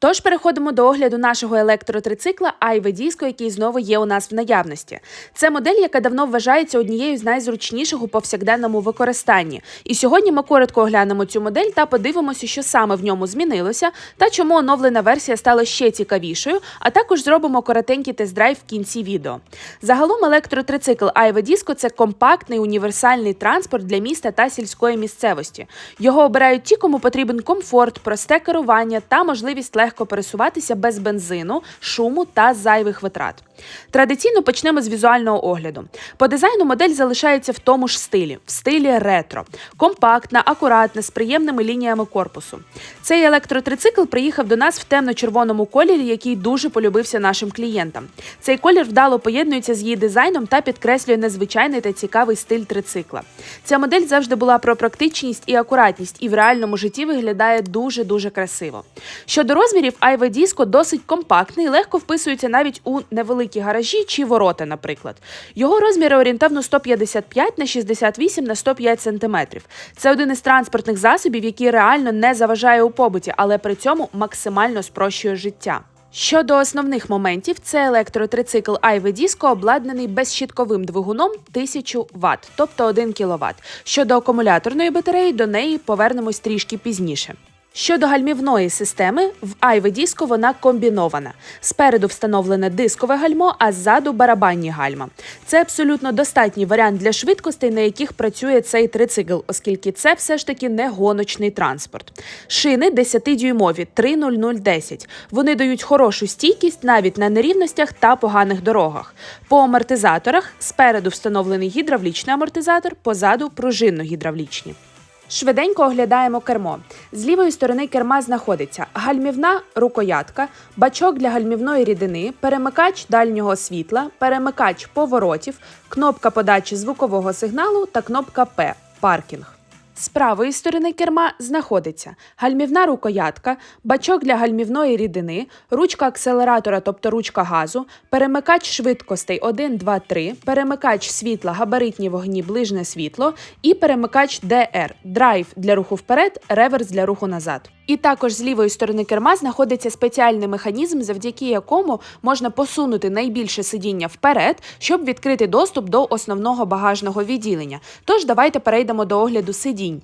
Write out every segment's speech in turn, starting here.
Тож переходимо до огляду нашого електротрицикла Айве Діско, який знову є у нас в наявності. Це модель, яка давно вважається однією з найзручніших у повсякденному використанні. І сьогодні ми коротко оглянемо цю модель та подивимося, що саме в ньому змінилося, та чому оновлена версія стала ще цікавішою. А також зробимо коротенький тест-драйв в кінці відео. Загалом електротрицикл Айве Діско це компактний універсальний транспорт для міста та сільської місцевості. Його обирають ті, кому потрібен комфорт, просте керування та можливість легко пересуватися без бензину, шуму та зайвих витрат. Традиційно почнемо з візуального огляду. По дизайну модель залишається в тому ж стилі, в стилі ретро, компактна, акуратна, з приємними лініями корпусу. Цей електротрицикл приїхав до нас в темно-червоному кольорі, який дуже полюбився нашим клієнтам. Цей колір вдало поєднується з її дизайном та підкреслює незвичайний та цікавий стиль трицикла. Ця модель завжди була про практичність і акуратність, і в реальному житті виглядає дуже дуже красиво. Щодо розмірів, Айве Діско досить компактний, легко вписується навіть у невеликі гаражі чи ворота, наприклад. Його розміри орієнтовно 155 на 68 на 105 см. Це один із транспортних засобів, який реально не заважає у побуті, але при цьому максимально спрощує життя. Щодо основних моментів, це електротрицикл Айве Діско обладнаний безщітковим двигуном 1000 Вт, тобто 1 кВт. Щодо акумуляторної батареї, до неї повернемось трішки пізніше. Щодо гальмівної системи, в Айве Діско вона комбінована. Спереду встановлене дискове гальмо, а ззаду барабанні гальма. Це абсолютно достатній варіант для швидкостей, на яких працює цей трицикл, оскільки це все ж таки не гоночний транспорт. Шини 10-дюймові 30010. Вони дають хорошу стійкість навіть на нерівностях та поганих дорогах. По амортизаторах спереду встановлений гідравлічний амортизатор, позаду пружинно-гідравлічні. Швиденько оглядаємо кермо. З лівої сторони керма знаходиться гальмівна рукоятка, бачок для гальмівної рідини, перемикач дальнього світла, перемикач поворотів, кнопка подачі звукового сигналу та кнопка П паркінг. З правої сторони керма знаходиться гальмівна рукоятка, бачок для гальмівної рідини, ручка акселератора, тобто ручка газу, перемикач швидкостей 1, 2, 3, перемикач світла, габаритні вогні, ближнє світло і перемикач DR – драйв для руху вперед, реверс для руху назад. І також з лівої сторони керма знаходиться спеціальний механізм, завдяки якому можна посунути найбільше сидіння вперед, щоб відкрити доступ до основного багажного відділення. Тож давайте перейдемо до огляду сидінь.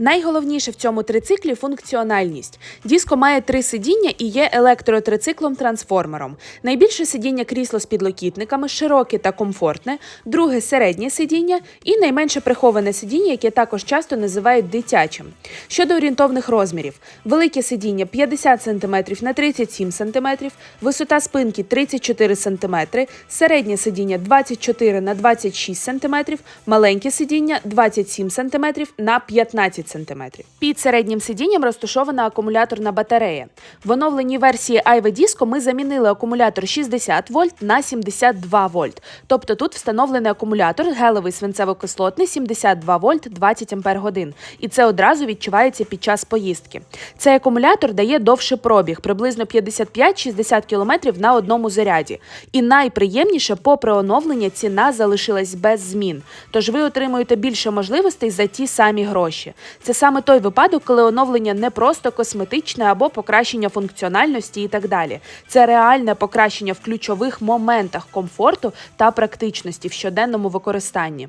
Найголовніше в цьому трициклі функціональність. Діско має три сидіння і є електротрициклом-трансформером. Найбільше сидіння крісло з підлокітниками, широке та комфортне, друге середнє сидіння і найменше приховане сидіння, яке також часто називають дитячим. Щодо орієнтовних розмірів, велике сидіння 50 см на 37 см, висота спинки 34 см, середнє сидіння 24 на 26 см, маленьке сидіння 27 см на 15 см. Під середнім сидінням розташована акумуляторна батарея. В оновленій версії Діско ми замінили акумулятор 60 вольт на 72 вольт. Тобто тут встановлений акумулятор гелевий свинцево-кислотний 72 вольт 20 ампер годин. І це одразу відчувається під час поїздки. Цей акумулятор дає довший пробіг, приблизно 55-60 км на одному заряді. І найприємніше, попри оновлення, ціна залишилась без змін. Тож ви отримуєте більше можливостей за ті самі гроші. Це саме той випадок, коли оновлення не просто косметичне або покращення функціональності і так далі. Це реальне покращення в ключових моментах комфорту та практичності в щоденному використанні.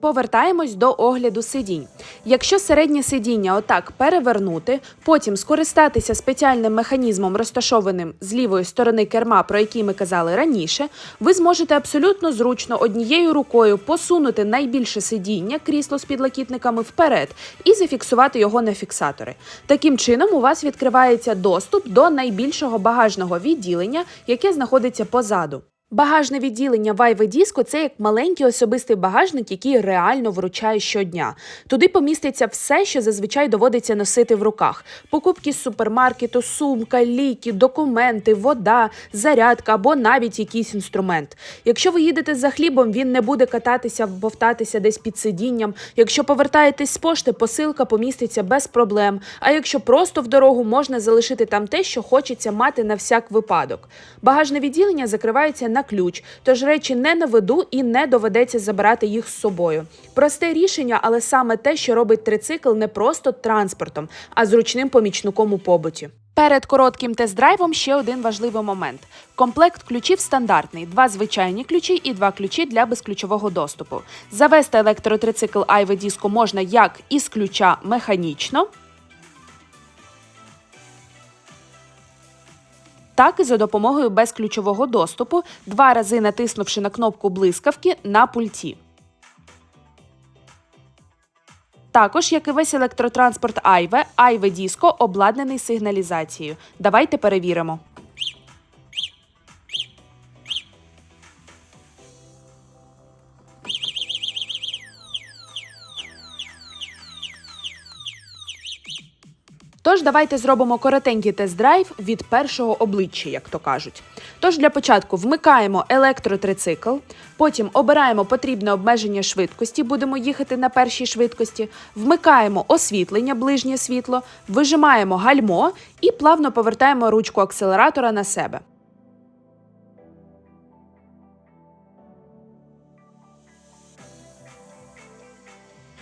Повертаємось до огляду сидінь. Якщо середнє сидіння отак перевернути, потім скористатися спеціальним механізмом, розташованим з лівої сторони керма, про який ми казали раніше, ви зможете абсолютно зручно однією рукою посунути найбільше сидіння, крісло з підлокітниками вперед і зафіксувати його на фіксатори. Таким чином, у вас відкривається доступ до найбільшого багажного відділення, яке знаходиться позаду. Багажне відділення Vive Disco – це як маленький особистий багажник, який реально вручає щодня. Туди поміститься все, що зазвичай доводиться носити в руках: покупки з супермаркету, сумка, ліки, документи, вода, зарядка або навіть якийсь інструмент. Якщо ви їдете за хлібом, він не буде кататися, бовтатися десь під сидінням. Якщо повертаєтесь з пошти, посилка поміститься без проблем. А якщо просто в дорогу, можна залишити там те, що хочеться мати на всяк випадок. Багажне відділення закривається на ключ, тож речі не на виду і не доведеться забирати їх з собою. Просте рішення, але саме те, що робить трицикл не просто транспортом, а зручним помічником у побуті. Перед коротким тест-драйвом ще один важливий момент. Комплект ключів стандартний: два звичайні ключі і два ключі для безключового доступу. Завести електротрицикл Айве Disco можна як із ключа механічно, так і за допомогою безключового доступу, два рази натиснувши на кнопку блискавки на пульті. Також, як і весь електротранспорт Айве, Айве Діско обладнаний сигналізацією. Давайте перевіримо. Тож давайте зробимо коротенький тест-драйв від першого обличчя, як то кажуть. Тож для початку вмикаємо електротрицикл, потім обираємо потрібне обмеження швидкості, будемо їхати на першій швидкості, вмикаємо освітлення, ближнє світло, вижимаємо гальмо і плавно повертаємо ручку акселератора на себе.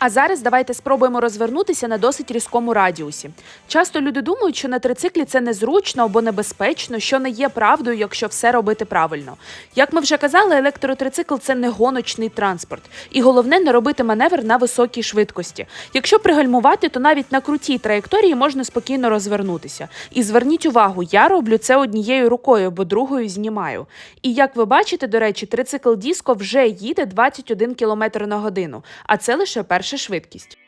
А зараз давайте спробуємо розвернутися на досить різкому радіусі. Часто люди думають, що на трициклі це незручно або небезпечно, що не є правдою, якщо все робити правильно. Як ми вже казали, електротрицикл це не гоночний транспорт, і головне не робити маневр на високій швидкості. Якщо пригальмувати, то навіть на крутій траєкторії можна спокійно розвернутися. І зверніть увагу, я роблю це однією рукою, бо другою знімаю. І як ви бачите, до речі, трицикл Діско вже їде 21 км на годину, а це лише перша швидкість.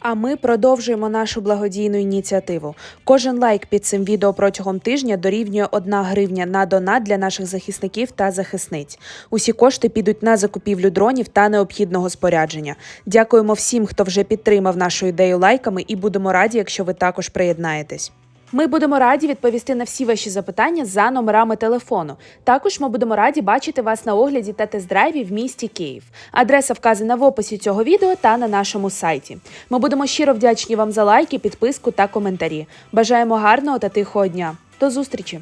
А ми продовжуємо нашу благодійну ініціативу. Кожен лайк під цим відео протягом тижня дорівнює 1 гривня на донат для наших захисників та захисниць. Усі кошти підуть на закупівлю дронів та необхідного спорядження. Дякуємо всім, хто вже підтримав нашу ідею лайками, і будемо раді, якщо ви також приєднаєтесь. Ми будемо раді відповісти на всі ваші запитання за номерами телефону. Також ми будемо раді бачити вас на огляді та тест-драйві в місті Київ. Адреса вказана в описі цього відео та на нашому сайті. Ми будемо щиро вдячні вам за лайки, підписку та коментарі. Бажаємо гарного та тихого дня. До зустрічі!